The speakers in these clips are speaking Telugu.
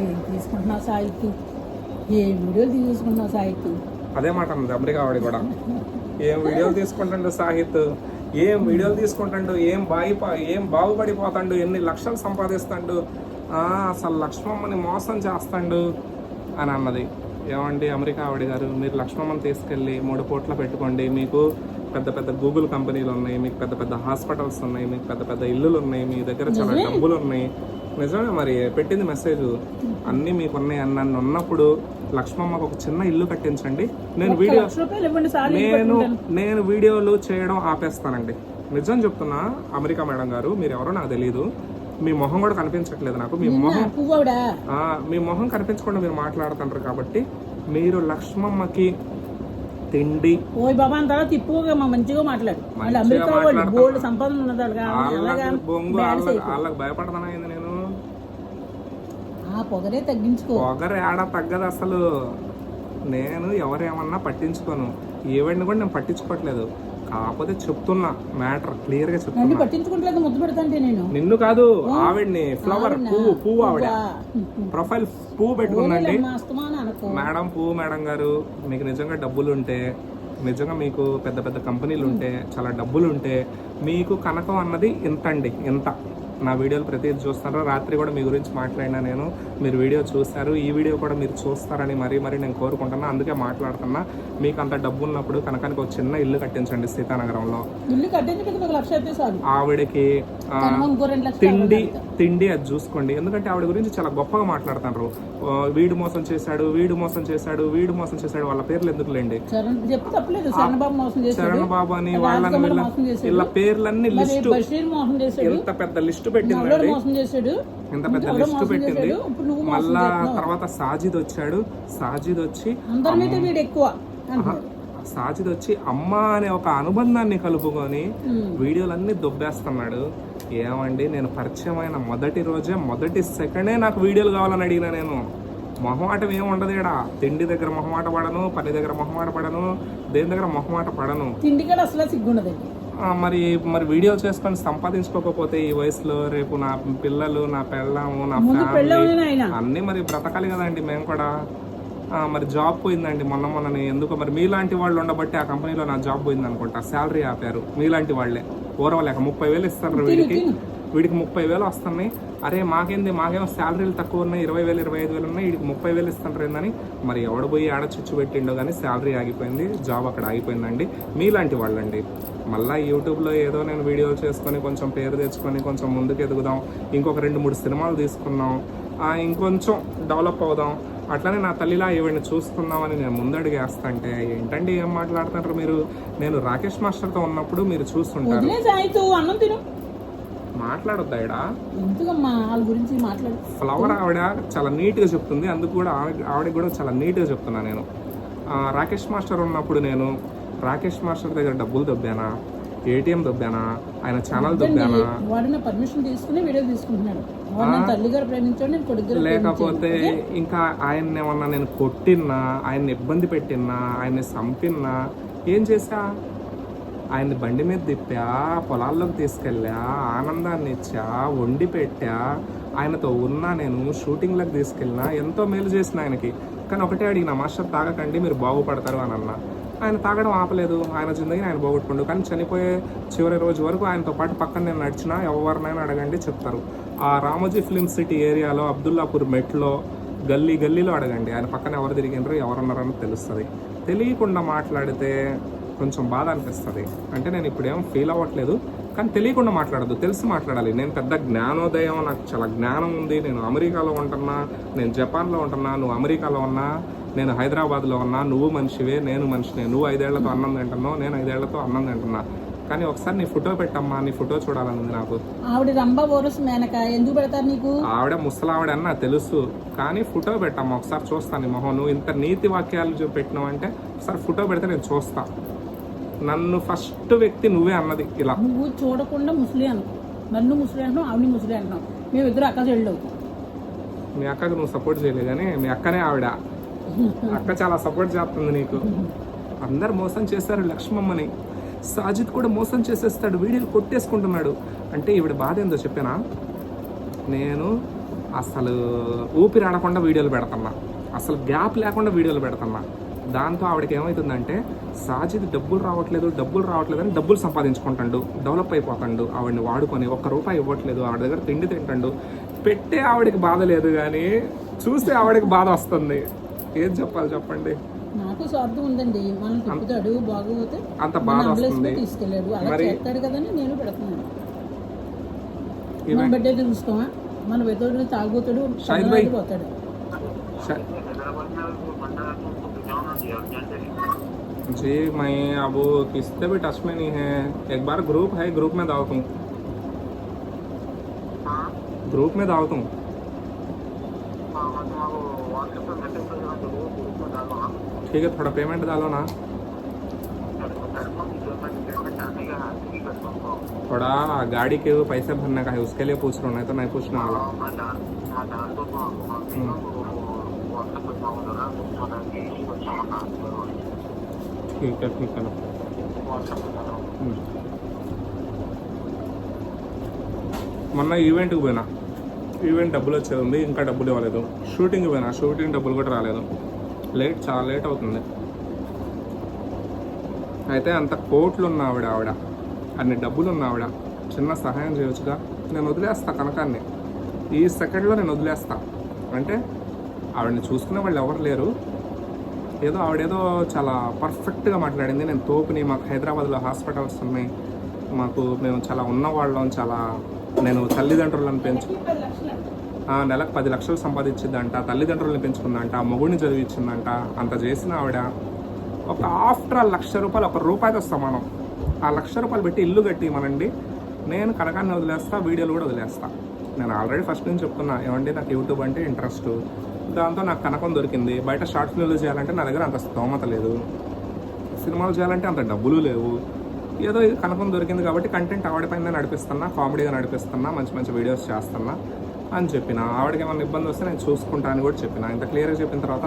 ఏం తీసుకుంటున్నావు సాహిత్యం ఏ వీడియోలు తీసుకుంటున్నావు సాహిత్యం అదే మాట ఆవిడ కూడా. ఏం వీడియోలు తీసుకుంటాడు సాహిత్? ఏం వీడియోలు తీసుకుంటాడు? ఏం బాయి ఏం బాగుపడిపోతాడు? ఎన్ని లక్షలు సంపాదిస్తాడు? అసలు లక్ష్మమ్మని మోసం చేస్తాడు? అని అన్నది. ఏమండి అమెరికా ఆవిడ గారు మీరు లక్ష్మమ్మని తీసుకెళ్ళి మూడు కోట్ల పెట్టుకోండి. మీకు పెద్ద పెద్ద గూగుల్ కంపెనీలు ఉన్నాయి మీకు పెద్ద పెద్ద హాస్పిటల్స్ ఉన్నాయి మీకు పెద్ద పెద్ద ఇల్లులు ఉన్నాయి మీ దగ్గర చాలా డబ్బులు ఉన్నాయి. నిజమే మరి పెట్టింది మెసేజ్ అన్నీ మీకు ఉన్నాయి నన్ను ఉన్నప్పుడు లక్ష్మమ్మకు ఒక చిన్న ఇల్లు కట్టించండి. నేను వీడియో నేను నేను వీడియోలు చేయడం ఆపేస్తానండి. నిజం చెప్తున్నా అమెరికా మేడం గారు మీరు ఎవరో నాకు తెలియదు మీ మొహం కూడా కనిపించట్లేదు నాకు. మీ మొహం మీ మొహం కనిపించకుండా మీరు మాట్లాడుతుంటారు కాబట్టి మీరు లక్ష్మమ్మకి తిండి ఓయ్ బాబా అంత తిప్పుగా మంచిగా మాట్లాడు. అమెరికా వాళ్ళు మాట్లాడతాను. గోల్డ్ సంపాదన వాళ్ళకి భయపడతానా నేను ఆ పొగరే తగ్గించుకో. పొగరు ఏడ తగ్గదు అసలు. నేను ఎవరేమన్నా పట్టించుకోను. ఈవెంట్ కూడా నేను పట్టించుకోవట్లేదు కాకపోతే చెప్తున్నా మ్యాటర్ క్లియర్గా నన్ను చెప్తున్నా పట్టించుకుంటలేదు ముద్దు పెడతాంటే నేను. నిన్ను కాదు ఆవిడ్ని ఫ్లవర్ పువ్వు పువ్వు ఆవిడ. ప్రొఫైల్ పువ్వు పెట్టుకుందండి. మేడం పువ్వు మేడం గారు మీకు నిజంగా డబ్బులు ఉంటే నిజంగా మీకు పెద్ద పెద్ద కంపెనీలు ఉంటే చాలా డబ్బులు ఉంటే మీకు కనకం అన్నది ఇంత అండి ఇంత. నా వీడియోలు ప్రతి చూస్తారో? రాత్రి కూడా మీ గురించి మాట్లాడినా నేను. మీరు వీడియో చూస్తారు ఈ వీడియో కూడా మీరు చూస్తారని మరీ మరీ నేను కోరుకుంటున్నా. అందుకే మాట్లాడుతున్నా. మీకు అంత డబ్బు ఉన్నప్పుడు కనకానికి ఒక చిన్న ఇల్లు కట్టించండి సీతానగరంలో. ఆవిడకి తిండి తిండి అది చూసుకోండి. ఎందుకంటే ఆవిడ గురించి చాలా గొప్పగా మాట్లాడుతున్నారు. వీడు మోసం చేశాడు వీడు మోసం చేశాడు వీడు మోసం చేశాడు వాళ్ళ పేర్లు ఎందుకులేండి చరణ్ చెప్పు తప్పలేదు. చరణ్ బాబు అని వాళ్ళని వీళ్ళ పేర్లన్నీ లిస్టు. ఎంత పెద్ద లిస్టు మోసం చేశాడు. ఎంత పెద్ద లిస్టు పెట్టింది. మళ్ళా. తర్వాత సాజిద్ వచ్చాడు. సాజిద్ వచ్చి అందరి మీద వీడు ఎక్కువ. సాజిద్ వచ్చి అమ్మ అనే ఒక అనుబంధాన్ని కలుపుకొని. వీడియోలన్నీ దొబ్బేస్తున్నాడు. ఏమండి నేను పరిచయమైన మొదటి రోజే మొదటి సెకండే నాకు వీడియోలు కావాలని అడిగిన నేను. మొహమాటం ఏం ఉండదు ఈడ. తిండి దగ్గర మొహమాట పడను పని దగ్గర మొహమాట పడను దేని దగ్గర మొహమాట పడను. తిండి కూడా అసలు సిగ్గుండదండి. ఆ, మరి మరి వీడియో చేసుకొని సంపాదించుకోకపోతే ఈ వయసులో రేపు నా పిల్లలు నా పెళ్ళాము నా ఫ్యామిలీ అన్నీ మరి బ్రతకాలి కదండి మేము కూడా. మరి జాబ్ పోయిందండి మొన్న మొన్నని. ఎందుకు మరి మీలాంటి వాళ్ళు ఉండబట్టి ఆ కంపెనీలో నా జాబ్ పోయింది అనుకుంటా శాలరీ ఆపారు మీలాంటి వాళ్ళే. ఓరవలేక ముప్పై వేలు ఇస్తారు వీడికి. వీడికి ముప్పై వేలు వస్తున్నాయి. అరే మాకేంది? మాకేమో శాలరీలు తక్కువ ఉన్నాయి. ఇరవై వేలు ఇరవై ఐదు వేలు ఉన్నాయి. వీడికి ముప్పై వేలు ఇస్తుంటారు ఏందని మరి ఎవడ పోయి ఆడ చిచ్చు పెట్టిండో కానీ శాలరీ ఆగిపోయింది. జాబ్ అక్కడ ఆగిపోయిందండి. మీలాంటి వాళ్ళండి. మళ్ళీ యూట్యూబ్లో ఏదో నేను వీడియోలు చేసుకొని కొంచెం పేరు తెచ్చుకొని కొంచెం ముందుకు ఎదుగుదాం. ఇంకొక రెండు మూడు సినిమాలు తీసుకున్నాం. ఇంకొంచెం డెవలప్ అవుదాం. అట్లనే నా తల్లిలా ఈవిడ్ని చూసుకుందామని నేను ముందడుగు అంటే ఏంటండి ఏం మాట్లాడుతున్నారు మీరు? నేను రాకేష్ మాస్టర్తో ఉన్నప్పుడు మీరు చూస్తుంటారు. అన్నం తిను. మాట్లాడొద్దా ఎందుకమ్మా వాళ్ళ గురించి మాట్లాడు? ఫ్లవర్ ఆవిడ చాలా నీట్గా చెప్తుంది. అందుకు కూడా ఆవిడ ఆవిడకి కూడా చాలా నీట్గా చెప్తున్నా నేను. రాకేష్ మాస్టర్ ఉన్నప్పుడు నేను రాకేష్ మాస్టర్ దగ్గర డబ్బులు దొబ్బానా? ఏటీఎం దొబ్బానా? ఆయన ఛానల్ దొబ్బానా? పర్మిషన్ తీసుకుని వీడియో తీసుకుంటున్నాడు. ప్రేమించాడు. లేకపోతే ఇంకా ఆయన్ని ఏమన్నా నేను కొట్టిన్నా ఆయన్ని ఇబ్బంది పెట్టినా ఆయన్ని చంపిన్నా ఏం చేశా? ఆయన బండి మీద తిప్పా పొలాల్లోకి తీసుకెళ్ళా ఆనందాన్ని ఇచ్చా వండి పెట్టా. ఆయనతో ఉన్నా నేను షూటింగ్లకు తీసుకెళ్ళినా ఎంతో మేలు చేసిన ఆయనకి. కానీ ఒకటే అడిగిన మాస్టర్ తాగకండి మీరు బాగుపడతారు అని అన్న. ఆయన తాగడం ఆపలేదు. ఆయన జిందగీని ఆయన పోగొట్టుకుండు. కానీ చనిపోయే చివరి రోజు వరకు ఆయనతో పాటు పక్కన నేను నడిచినా ఎవరినైనా అడగండి చెప్తారు. ఆ రామోజీ ఫిలిం సిటీ ఏరియాలో అబ్దుల్లాపూర్ మెట్లో గల్లీ గల్లీలో అడగండి. ఆయన పక్కన ఎవరు తిరిగినారో ఎవరున్నారని తెలుస్తుంది. తెలియకుండా మాట్లాడితే కొంచెం బాధ అనిపిస్తుంది. అంటే నేను ఇప్పుడు ఫీల్ అవ్వట్లేదు. కానీ తెలియకుండా మాట్లాడద్దు. తెలిసి మాట్లాడాలి. నేను పెద్ద జ్ఞానోదయం. నాకు చాలా జ్ఞానం ఉంది. నేను అమెరికాలో ఉంటున్నా. నేను జపాన్లో ఉంటున్నా. నువ్వు అమెరికాలో ఉన్నా. నేను హైదరాబాద్లో ఉన్నా. నువ్వు మనిషివే. నేను మనిషినే. నువ్వు ఐదేళ్ళతో అన్నం తింటున్నావు. నేను ఐదేళ్ళతో అన్నం తింటున్నా. కానీ ఒకసారి నీ ఫోటో పెట్టమ్మా. నీ ఫోటో చూడాలని ఉంది నాకు. ఆవిడ ఓరస్ మేనక. ఎందుకు పెడతారు నీకు? ఆవిడ ముసలావిడ అని నాకు తెలుసు. కానీ ఫోటో పెట్టమ్మా. ఒకసారి చూస్తాను మొహం. నువ్వు ఇంత నీతి వాక్యాలు పెట్టినావు అంటే ఒకసారి ఫోటో పెడితే నేను చూస్తా. నన్ను ఫస్ట్ వ్యక్తి నువ్వే అన్నది ఇలా. నువ్వు చూడకుండా ముసలి అను నన్ను ముసలి అంటున్నావు ఆవిడ ముసలి అంటున్నావు. మేము ఇద్దరు అక్క చెల్లు మీ అక్కకు నువ్వు సపోర్ట్ చేయలేదు కానీ మీ అక్కనే ఆవిడ. అక్క చాలా సపోర్ట్ చేస్తుంది నీకు. అందరు మోసం చేశారు లక్ష్మమ్మని. సాజిద్ కూడా మోసం చేసేస్తాడు వీడియోలు కొట్టేసుకుంటున్నాడు. అంటే ఈవిడ బాధ ఏందో చెప్పానా? నేను అసలు ఊపిరి ఆడకుండా వీడియోలు పెడుతున్నా. అసలు గ్యాప్ లేకుండా వీడియోలు పెడుతున్నా. దాంతో ఆవిడకి ఏమవుతుందంటే సాజిద్ డబ్బులు రావట్లేదు డబ్బులు రావట్లేదు అని డబ్బులు సంపాదించుకుంటాడు డెవలప్ అయిపోతాడు ఆవిడని వాడుకొని ఒక్క రూపాయి ఇవ్వట్లేదు ఆవిడ దగ్గర తిండి తింటాడు. పెట్టే ఆవిడకి బాధ లేదు కానీ చూస్తే ఆవిడకి బాధ వస్తుంది. ఏం చెప్పాలి చెప్పండి? నాకు స్వార్థం ఉందండి. మనం తిప్పుతాడు బాగోతే అంత బాధ వస్తుంది. తీసుకెళ్ళాడు. అలా చేస్తాడు కదని నేను పెడుతున్నాను. మన బిడ్డ చూసుకోమా? మన వెతోడు తాగుతాడు. పోతాడు जी मैं अब किससे भी टच में नहीं है। एक बार ग्रुप है ग्रुप में दावत हूँ ग्रुप में दावत हूँ ठीक है थोड़ा पेमेंट डालो ना। थोड़ा गाड़ी के पैसे भरने का है उसके लिए पूछ रहा हूँ नहीं तो नहीं पूछने वाला ठीक है ठीक है ना हम्म. మొన్న ఈవెంట్కి పోయినా ఈవెంట్ డబ్బులు వచ్చేది ఉంది ఇంకా డబ్బులు ఇవ్వలేదు షూటింగ్కి పోయినా షూటింగ్ డబ్బులు కూడా రాలేదు లేట్ చాలా లేట్ అవుతుంది అయితే అంత కోట్లు ఉన్న ఆవిడ ఆవిడ అన్ని డబ్బులు ఉన్న ఆవిడ చిన్న సహాయం చేయొచ్చుగా నేను వదిలేస్తా కనకాన్ని ఈ సెకండ్లో నేను వదిలేస్తా అంటే ఆవిడని చూసుకునే వాళ్ళు ఎవరు లేరు. ఏదో ఆవిడేదో చాలా పర్ఫెక్ట్గా మాట్లాడింది. నేను తోపుని మాకు హైదరాబాద్లో హాస్పిటల్స్ ఉన్నాయి. మాకు మేము చాలా ఉన్నవాళ్ళం. చాలా నేను తల్లిదండ్రులను పెంచు నెలకు పది లక్షలు సంపాదించిందంట తల్లిదండ్రులను పెంచుకుందంట. మొగుడిని చదివించిందంట అంత చేసిన ఆవిడ ఒక ఆఫ్టర్ ఆ లక్ష రూపాయలు ఒక రూపాయితో సమానం. ఆ లక్ష రూపాయలు పెట్టి ఇల్లు కట్టి మనండి నేను కనకాన్ని వదిలేస్తా వీడియోలు కూడా వదిలేస్తా. నేను ఆల్రెడీ ఫస్ట్ నుంచి చెప్తున్నా ఏమండి నాకు యూట్యూబ్ అంటే ఇంట్రెస్ట్. దాంతో నాకు కనకం దొరికింది. బయట షార్ట్ ఫిల్మ్లు చేయాలంటే నా దగ్గర అంత స్తోమత లేదు. సినిమాలు చేయాలంటే అంత డబ్బులు లేవు. ఏదో ఇది కనకం దొరికింది కాబట్టి కంటెంట్ ఆవిడపైన నడిపిస్తున్నా కామెడీగా నడిపిస్తున్నా మంచి మంచి వీడియోస్ చేస్తున్నా అని చెప్పిన. ఆవిడకి ఏమైనా ఇబ్బంది వస్తే నేను చూసుకుంటా అని కూడా చెప్పిన. ఇంత క్లియర్గా చెప్పిన తర్వాత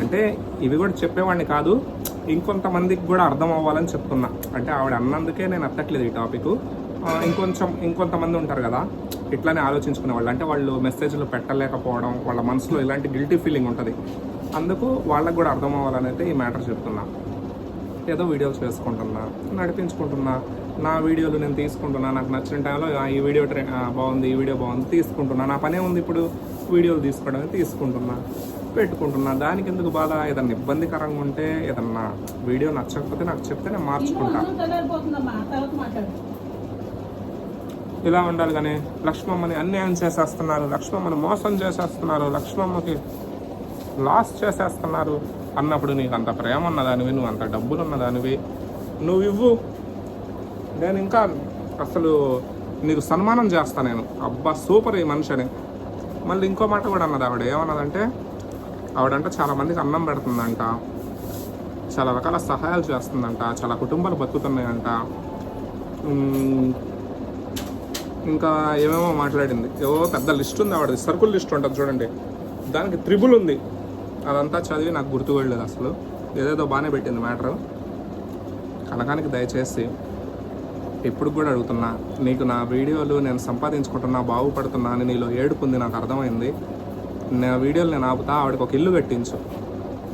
అంటే ఇవి కూడా చెప్పేవాడిని కాదు ఇంకొంతమందికి కూడా అర్థం అవ్వాలని చెప్తున్నా. అంటే ఆవిడ అన్నందుకే నేను అత్తట్లేదు ఈ టాపిక్. ఇంకొంచెం ఇంకొంతమంది ఉంటారు కదా ఇట్లానే ఆలోచించుకునే వాళ్ళు. అంటే వాళ్ళు మెసేజ్లు పెట్టలేకపోవడం వాళ్ళ మనసులో ఇలాంటి గిల్టీ ఫీలింగ్ ఉంటుంది. అందుకు వాళ్ళకు కూడా అర్థం అవ్వాలని అయితే ఈ మ్యాటర్ చెప్తున్నా. ఏదో వీడియోస్ వేసుకుంటున్నా నడిపించుకుంటున్నా నా వీడియోలు నేను తీసుకుంటున్నా నాకు నచ్చిన టైంలో ఈ వీడియో ట్రే బాగుంది ఈ వీడియో బాగుంది తీసుకుంటున్నా. నా పనే ఉంది ఇప్పుడు వీడియోలు తీసుకోవడానికి తీసుకుంటున్నా పెట్టుకుంటున్నా. దానికి ఎందుకు బాధ? ఏదన్నా ఇబ్బందికరంగా ఉంటే ఏదన్నా వీడియో నచ్చకపోతే నాకు చెప్తే నేను మార్చుకుంటా. ఇలా ఉండాలి కానీ లక్ష్మమ్మని అన్యాయం చేసేస్తున్నారు లక్ష్మమ్మని మోసం చేసేస్తున్నారు లక్ష్మమ్మకి లాస్ చేసేస్తున్నారు అన్నప్పుడు నీకు అంత ప్రేమ ఉన్నదానివి నువ్వు అంత డబ్బులు ఉన్నదానివి నువ్వు ఇవ్వు. నేను ఇంకా అసలు నీకు సన్మానం చేస్తా నేను. అబ్బా సూపర్ ఈ మనిషిని. మళ్ళీ ఇంకో మాట కూడా అన్నది ఆవిడ. ఏమన్నదంటే ఆవిడంట చాలా మందికి అన్నం పెడుతుందంట చాలా రకాల సహాయాలు చేస్తుందంట చాలా కుటుంబాలు బతుకుతున్నాయంట. ఇంకా ఏమేమో మాట్లాడింది. ఏవో పెద్ద లిస్ట్ ఉంది ఆవిడది. సర్కుల్ లిస్ట్ ఉంటుంది చూడండి. దానికి త్రిబుల్ ఉంది. అదంతా చదివి నాకు గుర్తుపడలేదు అసలు. ఏదేదో బాగానే పెట్టింది మ్యాటర్. కనకానికి దయచేసి ఇప్పుడు కూడా అడుగుతున్నా నీకు నా వీడియోలు నేను సంపాదించుకుంటున్నా బాగుపడుతున్నా అని నీలో ఏడుపుంది నాకు అర్థమైంది. నా వీడియోలు నేను ఆపుతా ఆవిడకి ఒక ఇల్లు కట్టించు.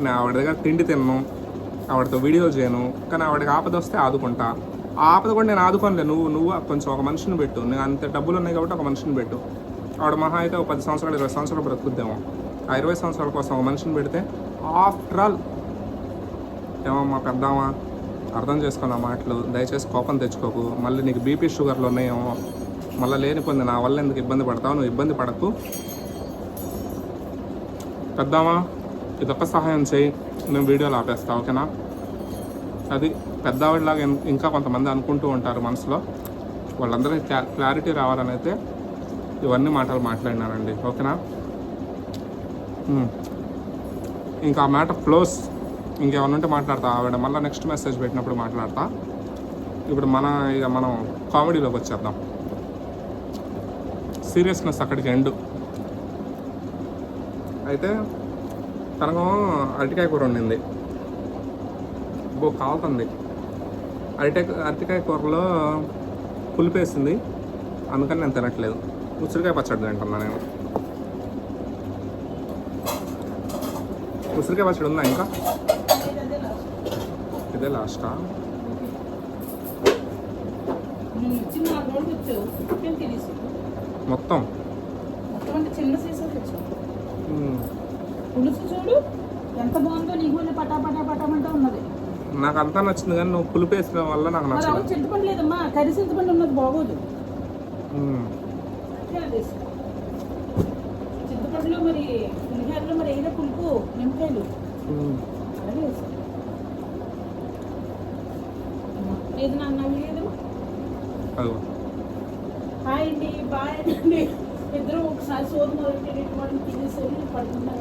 నేను ఆవిడ దగ్గర తిండి తిన్ను ఆవిడతో వీడియోలు చేయను కానీ ఆవిడకి ఆపద వస్తే ఆదుకుంటా. ఆపద కూడా నేను ఆదుకోనులే. నువ్వు నువ్వు కొంచెం ఒక మనిషిని పెట్టు. నేను అంత డబ్బులు ఉన్నాయి కాబట్టి ఒక మనిషిని పెట్టు. ఆవిడ మహా అయితే ఒక పది సంవత్సరాలు ఇరవై సంవత్సరాలు బ్రతుకుద్దాము. ఆ ఇరవై సంవత్సరాల కోసం ఒక మనిషిని పెడితే ఆఫ్టర్ ఆల్ ఏమమ్మా పెద్దామా? అర్థం చేసుకున్న మాటలు. దయచేసి కోపం తెచ్చుకోకు. మళ్ళీ నీకు బీపీ షుగర్లు ఉన్నాయేమో. మళ్ళీ లేని పొంది నా వల్ల ఎందుకు ఇబ్బంది పడతావు? నువ్వు ఇబ్బంది పడకు. పెద్దామా? ఇదొక్క సహాయం చేయి. నేను వీడియోలు ఆపేస్తా ఓకేనా? అది పెద్దవాడిలాగా ఇంకా కొంతమంది అనుకుంటూ ఉంటారు మనసులో. వాళ్ళందరికీ క్లారిటీ రావాలని అయితే ఇవన్నీ మాటలు మాట్లాడినానండి ఓకేనా? ఇంకా ఆ మ్యాటర్ క్లోజ్. ఇంకేమన్నా ఉంటే మాట్లాడతా. ఆవిడ మళ్ళీ నెక్స్ట్ మెసేజ్ పెట్టినప్పుడు మాట్లాడతా. ఇప్పుడు మన ఇక మనం కామెడీలోకి వచ్చేద్దాం. సీరియస్నెస్ అక్కడికి ఎండ్. అయితే తనకు అరటికాయ కూర ఉండింది బో కాలుతుంది. అరటి అరటికాయ కూరలో పులిపేస్తుంది అందుకని నేను తినట్లేదు. ఉసిరికాయ పచ్చడి తింటున్నా నేను. ఉసిరికాయ పచ్చడి ఉందా ఇంకా? ఇదే లాస్టా? మొత్తం? చిన్న పులుసు చూడు ఎంత బాగుందో నీకు పటా పటా పటామంటూ ఉన్నది నాకు అంతా నచ్చింది కానీ నువ్వు పులుపు వేసిన వల్ల నాకు నచ్చలేదు. చింతపండు లేదమ్మా కర్రీ చింతపండు ఉన్నది బాగోదు. చింతపండులో మరి పులిహోరలో మరి ఏదో పులుపు నిమ్మకాయలు. ఏది నాన్న లేదు హాయ్ అండి బాయ్ అండి. ఇద్దరు ఒకసారి సోది మొదలు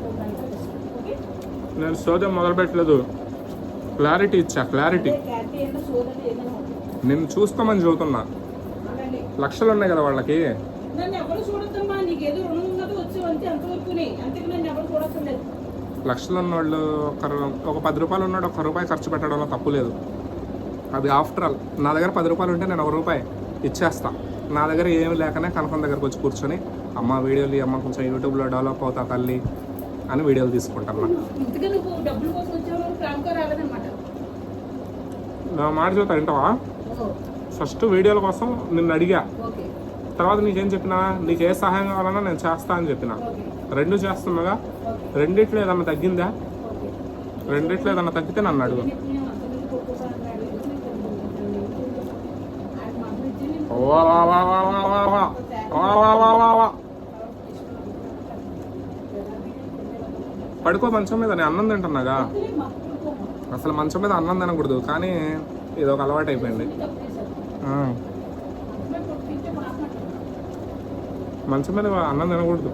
ఒక గంట ఓకే? నేను సోదం మొదలు పెట్టలేదు క్లారిటీ ఇచ్చా క్లారిటీ. నేను చూస్తామని చదువుతున్నా లక్షలు ఉన్నాయి కదా వాళ్ళకి. లక్షలు ఉన్న వాళ్ళు ఒక ఒక పది రూపాయలు ఉన్నాడు ఒక రూపాయి ఖర్చు పెట్టడంలో తప్పు లేదు. అది ఆఫ్టర్ ఆల్ నా దగ్గర పది రూపాయలు ఉంటే నేను ఒక రూపాయి ఇచ్చేస్తా. నా దగ్గర ఏమి లేకనే కనకం దగ్గరకు వచ్చి కూర్చొని అమ్మ వీడియోలు అమ్మ కొంచెం యూట్యూబ్లో డెవలప్ అవుతా తల్లి అని వీడియోలు తీసుకుంటాను. నా మాట చూతా వింటావా? ఫస్ట్ వీడియోల కోసం నిన్ను అడిగా. తర్వాత నీకేం చెప్పినా? నీకు ఏ సహాయం కావాలన్నా నేను చేస్తా అని చెప్పిన. రెండు చేస్తున్నాగా? రెండిట్లో ఏదన్నా తగ్గిందా? రెండిట్లో ఏదన్నా తగ్గితే నన్ను అడుగు. పడుకో మంచం మీద నేను అన్నం తింటున్నాగా. అసలు మంచం మీద అన్నం తినకూడదు కానీ ఇది ఒక అలవాటు అయిపోయింది. మంచం మీద అన్నం తినకూడదు.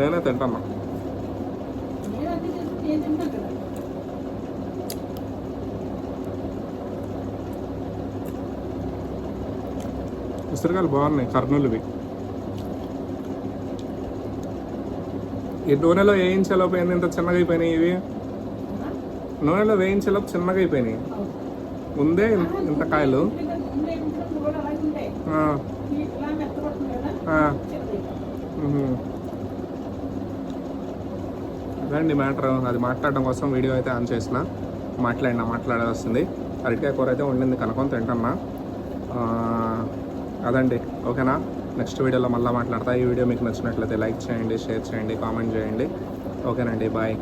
నేనే తింటాను ఉసిరికాయలు బాగున్నాయి కర్నూలువి. ఈ నూనెలో వేయించేలో పోయింది ఇంత చిన్నగా అయిపోయినాయి ఇవి? నూనెలో వేయించేలోపు చిన్నగా అయిపోయినాయి. ముందే ఇంత- కాయలు. అదండి మ్యాటర్. అది మాట్లాడడం కోసం వీడియో అయితే ఆన్ చేసిన. మాట్లాడినా మాట్లాడాల్సింది అరటికాయ కూర అయితే వండింది కనుక్కొని తింటున్నా. అదండి. ఓకేనా? నెక్స్ట్ వీడియోలో మళ్ళీ మాట్లాడతా. ఈ వీడియో మీకు నచ్చినట్లయితే లైక్ చేయండి షేర్ చేయండి కామెంట్ చేయండి. ఓకేనండి బాయ్.